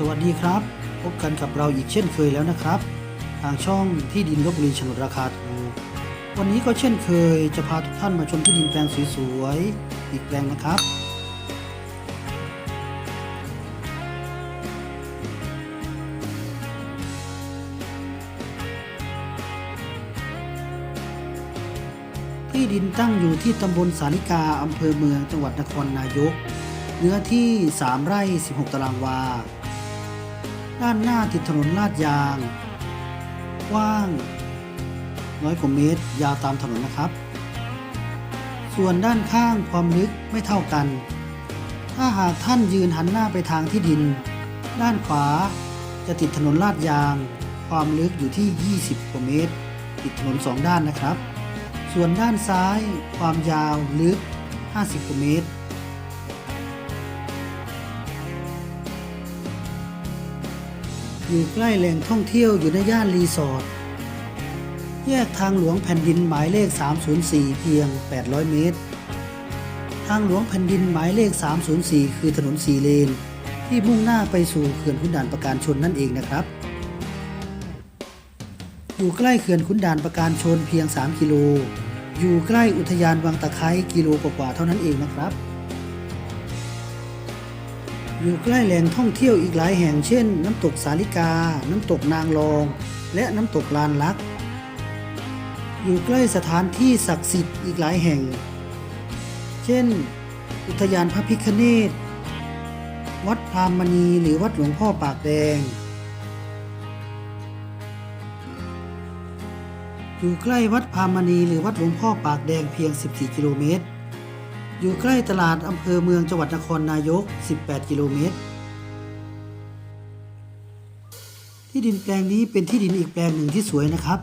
สวัสดีครับ พบกันกับเราอีกเช่นเคยแล้วนะครับ ทางช่องที่ดินลบบุรีโฉนดราคาถูกวันนี้ก็เช่นเคยจะพาทุกท่านมาชมที่ดินแปลงสวยๆอีกแปลงนะครับ ที่ดินตั้งอยู่ที่ตำบลสาลิกาอำเภอเมืองจังหวัดนครนายก เนื้อที่ 3 ไร่ 16 ตารางวา ด้านหน้าติดถนนลาดยาง กว้างร้อยกว่าเมตร ยาวตามถนนนะครับ ส่วนด้านข้างความลึกไม่เท่ากัน ถ้าหากท่านยืนหันหน้าไปทางที่ดิน ด้านขวาจะติดถนนลาดยาง ความลึกอยู่ที่ 20 กว่าเมตร ติดถนนสองด้านนะครับ ส่วนด้านซ้ายความยาวลึก 50 กว่าเมตร อยู่ใกล้แหล่งท่องเที่ยวอยู่ในย่านรีสอร์ท แยกทางหลวงแผ่นดินหมายเลข 304 เพียง 800 เมตร ทางหลวงแผ่นดินหมายเลข 304 คือถนนสีเลน ที่มุ่งหน้าไปสู่เขื่อนขุนด่านประการชนนั่นเองนะครับ อยู่ใกล้เขื่อนขุนด่านประการชนเพียง 3 กิโล อยู่ใกล้อุทยานวังตะไคร้กิโลกว่าๆเท่านั้นเองนะครับ อยู่ใกล้แหล่งท่องเที่ยวอีกหลายแห่งเช่น น้ำตกสาลิกา น้ำตกนางรอง และน้ำตกลานลัก อยู่ใกล้สถานที่ศักดิ์สิทธิ์อีกหลายแห่ง เช่น อุทยานพระพิคเนตวัดพรามณีหรือวัดหลวงพ่อปากแดง อยู่ใกล้วัดพามณีหรือวัดหลวงพ่อปากแดงเพียง 14 กิโลเมตร อยู่ใกล้ตลาดอำเภอเมืองจังหวัดนครนายก 18 กิโลเมตร ที่ดินแปลงนี้เป็นที่ดินอีกแปลงหนึ่งที่สวยนะครับ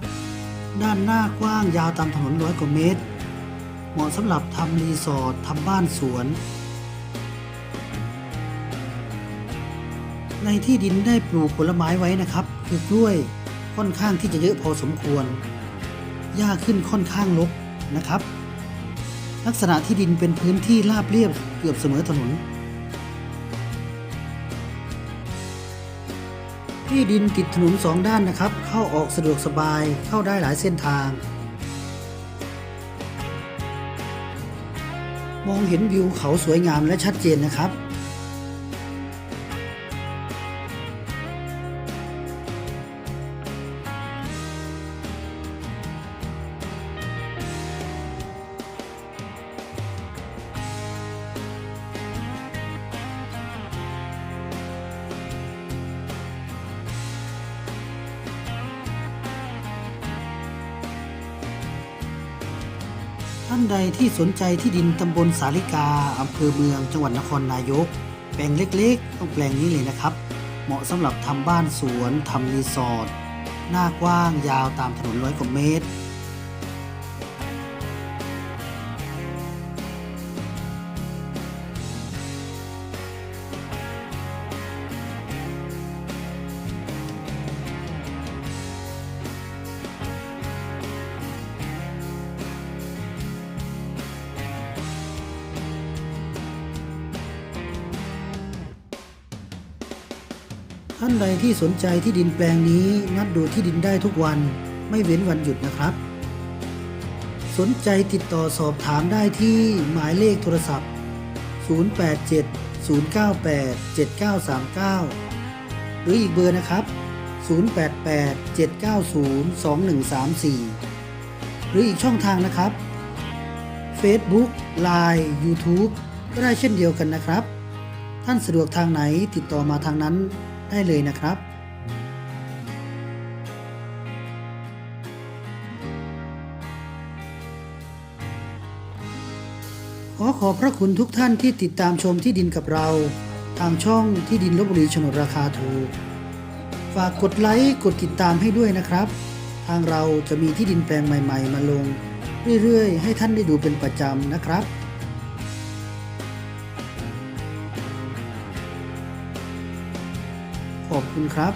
ด้านหน้ากว้างยาวตามถนนร้อยกว่าเมตร เหมาะสำหรับทำรีสอร์ททำบ้านสวน ในที่ดินได้ปลูกผลไม้ไว้นะครับ คือกล้วยค่อนข้างที่จะเยอะพอสมควรหญ้าขึ้นค่อนข้างรกนะครับ ลักษณะที่ดินเป็นพื้นที่ราบเรียบเกือบเสมอถนน ที่ดินติดถนนสองด้านนะครับ เข้าออกสะดวกสบายเข้าได้หลายเส้นทาง มองเห็นวิวเขาสวยงามและชัดเจนนะครับ ท่านใดที่สนใจที่ดินตำบลสาลิกาอำเภอเมืองจังหวัดนครนายก แปลงเล็กๆ ต้องแปลงนี้เลยนะครับ เหมาะสำหรับทำบ้านสวนทำรีสอร์ทหน้ากว้างยาวตามถนนร้อยกว่าเมตร ท่านใดที่สนใจที่ดินแปลงนี้นัดดูที่ดินได้ทุกวันไม่เว้นวันหยุดนะครับ สนใจติดต่อสอบถามได้ที่หมายเลขโทรศัพท์ 087 098 7939 หรืออีกเบอร์นะครับ 088 790 2134 หรืออีกช่องทางนะครับ Facebook Line YouTube ก็ได้เช่นเดียวกันนะครับ ท่านสะดวกทางไหนติดต่อมาทางนั้น ได้เลยนะครับขอขอบพระคุณทุกท่านที่ติดตามชมที่ดินกับเรา ทางช่องที่ดินลบบุรีโฉนดราคาถูก ฝากกดไลค์กดติดตามให้ด้วยนะครับ ทางเราจะมีที่ดินแปลงใหม่ ๆ มาลง เรื่อย ๆ ให้ท่านได้ดูเป็นประจำนะครับ ขอบคุณครับ